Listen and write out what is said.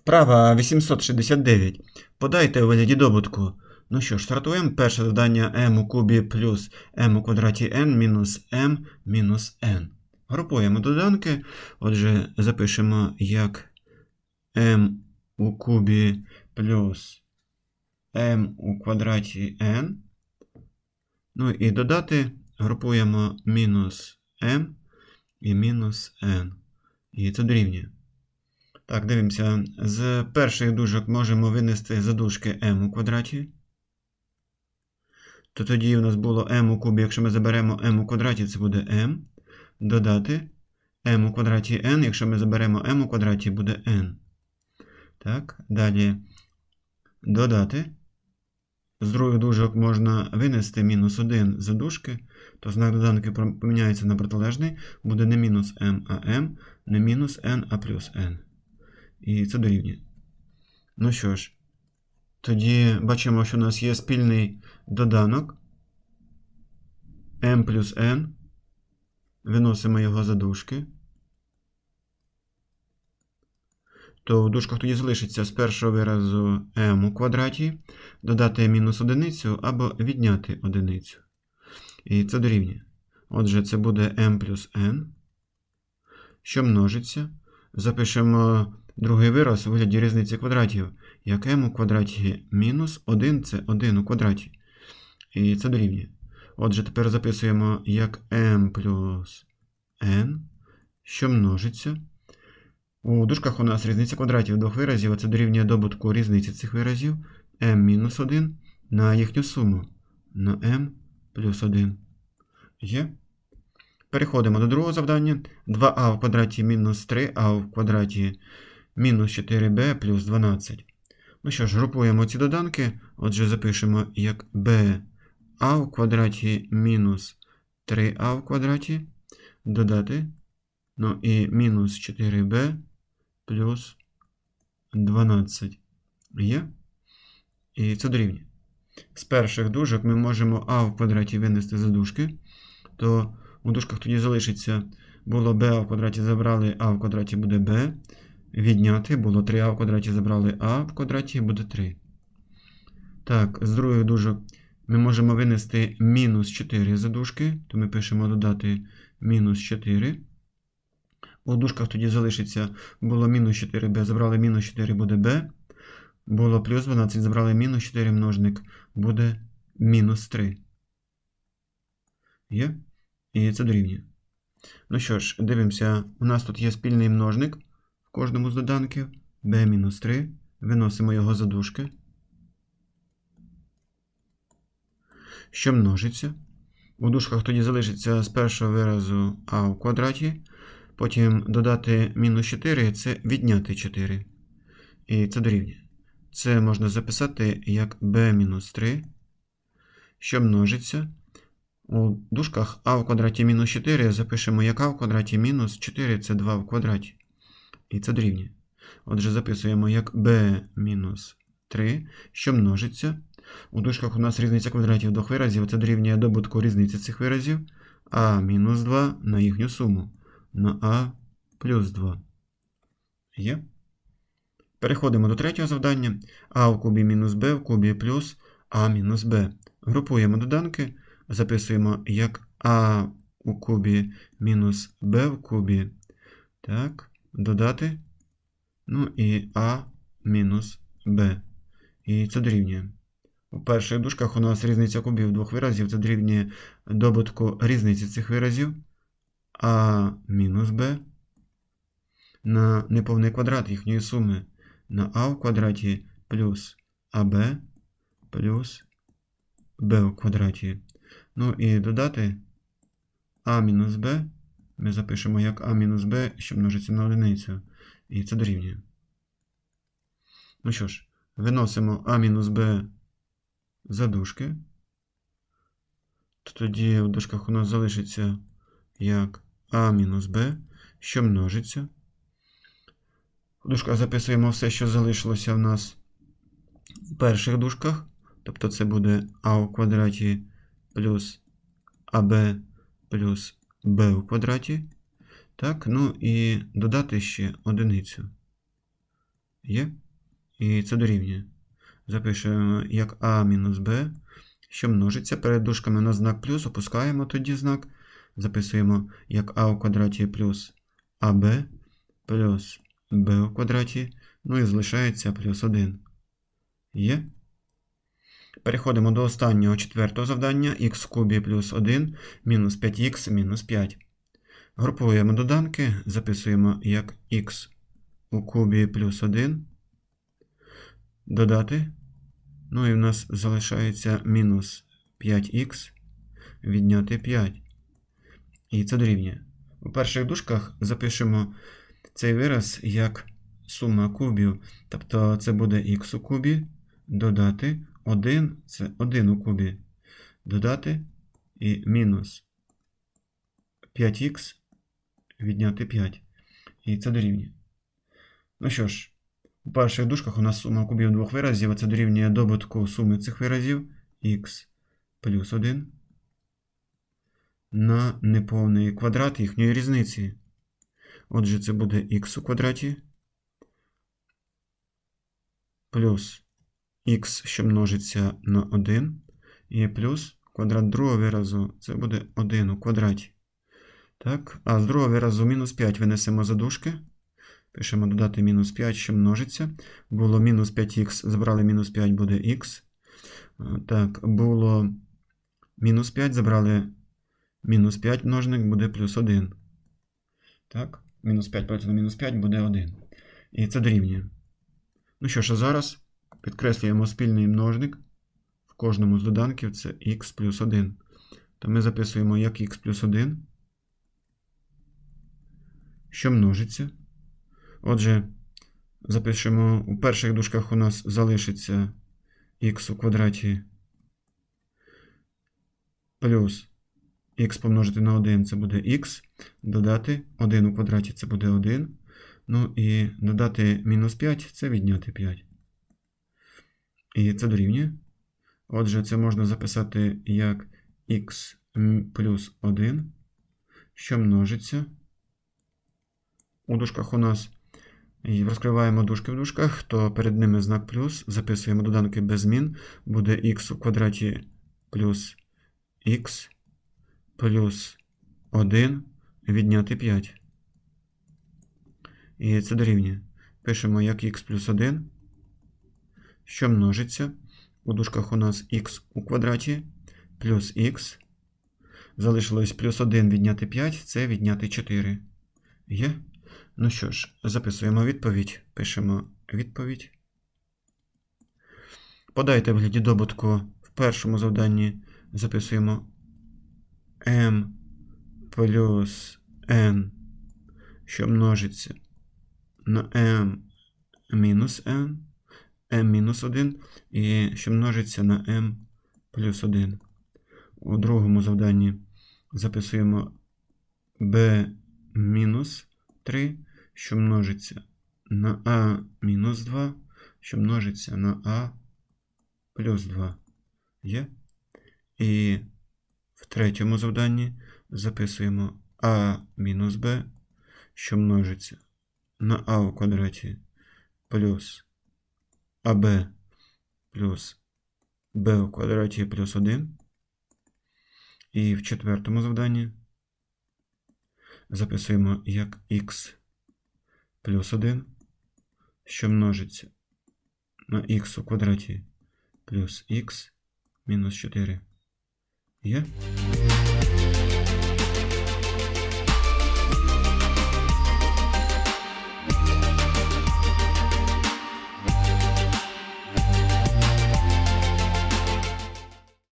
Вправа 869. Подайте у вигляді добутку. Ну що ж, стартуємо. Перше завдання m у кубі плюс m у квадраті n мінус m мінус n. Групуємо доданки. Отже, запишемо як m у кубі плюс m у квадраті n. Ну і додати групуємо мінус m і мінус n. І це дорівнює. Так, дивимося. З перших дужок можемо винести задушки m у квадраті. То тоді у нас було m у кубі, якщо ми заберемо m у квадраті, це буде m. Додати m у квадраті n, якщо ми заберемо m у квадраті, буде n. Так, далі додати. З других дужок можна винести мінус 1 задушки, то знак доданки поміняється на протилежний, буде не мінус m, а m, не мінус n, а плюс n. І це дорівнює. Ну що ж, тоді бачимо, що у нас є спільний доданок m плюс n. Виносимо його за дужки. То в дужках тоді залишиться з першого виразу m у квадраті, додати мінус одиницю або відняти одиницю. І це дорівнює. Отже, це буде m плюс n, що множиться. Запишемо другий вираз у вигляді різниці квадратів, як m у квадраті мінус 1 це 1 у квадраті. І це дорівнює. Отже, тепер записуємо як m плюс n, що множиться. У дужках у нас різниця квадратів двох виразів, а це дорівнює добутку різниці цих виразів m мінус 1 на їхню суму на m плюс 1. Є. Переходимо до другого завдання. 2а в квадраті мінус 3а в квадраті мінус 4b плюс 12. Ну що ж, групуємо ці доданки. Отже, запишемо як b а в квадраті мінус 3а в квадраті. Додати. Ну і мінус 4b плюс 12. Є. І це дорівнює. З перших дужок ми можемо а в квадраті винести за дужки, то у дужках тоді залишиться було b в квадраті забрали а в квадраті буде b. Відняти було 3а в квадраті забрали а в квадраті буде 3. Так, з других дужок ми можемо винести мінус 4 за дужки, то ми пишемо додати мінус 4. У дужках тоді залишиться було мінус 4b, забрали мінус 4 буде b. Було плюс 12, забрали мінус 4 множник, буде мінус 3. Є? І це дорівнює. Ну що ж, дивимося, у нас тут є спільний множник кожному з доданків b-3. Виносимо його за дужки. Що множиться? У дужках тоді залишиться з першого виразу а в квадраті. Потім додати мінус 4 це відняти 4. І це дорівнює. Це можна записати як b-3, що множиться. У дужках а в квадраті мінус 4 запишемо як а в квадраті мінус 4 це 2 в квадраті. І це дорівнює. Отже, записуємо як b-3, що множиться. У дужках у нас різниця квадратів двох виразів, це дорівнює добутку різниці цих виразів, а мінус 2 на їхню суму. На а плюс 2. Є. Переходимо до третього завдання. А в кубі мінус b в кубі плюс а мінус b. Групуємо доданки, записуємо як а у кубі мінус b в кубі. Так, додати. Ну і а мінус b. І це дорівнює. У перших дужках у нас різниця кубів двох виразів, це дорівнює добутку різниці цих виразів. А мінус b на неповний квадрат їхньої суми на а в квадраті плюс АБ плюс b в квадраті. Ну і додати а мінус b. Ми запишемо як а мінус b, що множиться на одиницю. І це дорівнює. Ну що ж, виносимо а мінус b за дужки. Тоді в дужках у нас залишиться як а мінус b, що множиться. В дужках записуємо все, що залишилося в нас в перших дужках. Тобто це буде а в квадраті плюс аб плюс b в квадраті. Так, ну і додати ще одиницю. Є? І це дорівнює. Запишемо як А мінус Б, що множиться. Перед дужками на знак плюс, опускаємо тоді знак. Записуємо як А у квадраті плюс АБ плюс Б у квадраті. Ну і залишається плюс 1. Є? Переходимо до останнього четвертого завдання. х кубі плюс 1 мінус 5х мінус 5. Групуємо доданки, записуємо як х у кубі плюс 1. Додати. Ну і в нас залишається мінус 5х відняти 5. І це дорівнює. У перших дужках запишемо цей вираз як сума кубів. Тобто це буде х у кубі, додати 1 це 1 у кубі. Додати і мінус 5х відняти 5. І це дорівнює. Ну що ж, у перших дужках у нас сума кубів двох виразів, а це дорівнює добутку суми цих виразів х плюс 1 на неповний квадрат їхньої різниці. Отже, це буде х у квадраті плюс х, що множиться на 1, і плюс квадрат другого виразу це буде 1 у квадраті. Так, а з другого виразу мінус 5 винесемо за дужки. Пишемо додати мінус 5, що множиться. Було мінус 5х, забрали мінус 5, буде х. Так, було мінус 5, забрали мінус 5 множник, буде плюс 1. Так, мінус 5 поділити на мінус 5 буде 1. І це дорівнює. Ну що ж, а зараз підкреслюємо спільний множник. В кожному з доданків це х плюс 1. То ми записуємо як х плюс 1, що множиться. Отже, запишемо у перших дужках у нас залишиться х у квадраті плюс х помножити на 1 це буде х. Додати 1 у квадраті це буде 1. Ну і додати мінус 5 це відняти 5. І це дорівнює. Отже, це можна записати як х плюс 1, що множиться. У дужках у нас і розкриваємо дужки в дужках, то перед ними знак плюс. Записуємо доданки без змін. Буде х у квадраті плюс х плюс 1 відняти 5. І це дорівнює. Пишемо як х плюс 1, що множиться. У дужках у нас х у квадраті плюс х. Залишилось плюс 1 відняти 5, це відняти 4. Є? Ну що ж, записуємо відповідь. Пишемо відповідь. Подайте вигляді добутку в першому завданні. Записуємо m плюс n, що множиться на m мінус n, m мінус 1, і що множиться на m плюс 1. У другому завданні записуємо b-3, що множиться на а мінус 2, що множиться на а плюс 2. Є? І в третьому завданні записуємо а мінус b, що множиться на а у квадраті плюс аб плюс b у квадраті плюс 1. І в четвертому завданні записуємо як х плюс 1, що множиться на х у квадраті плюс х мінус 4. Є?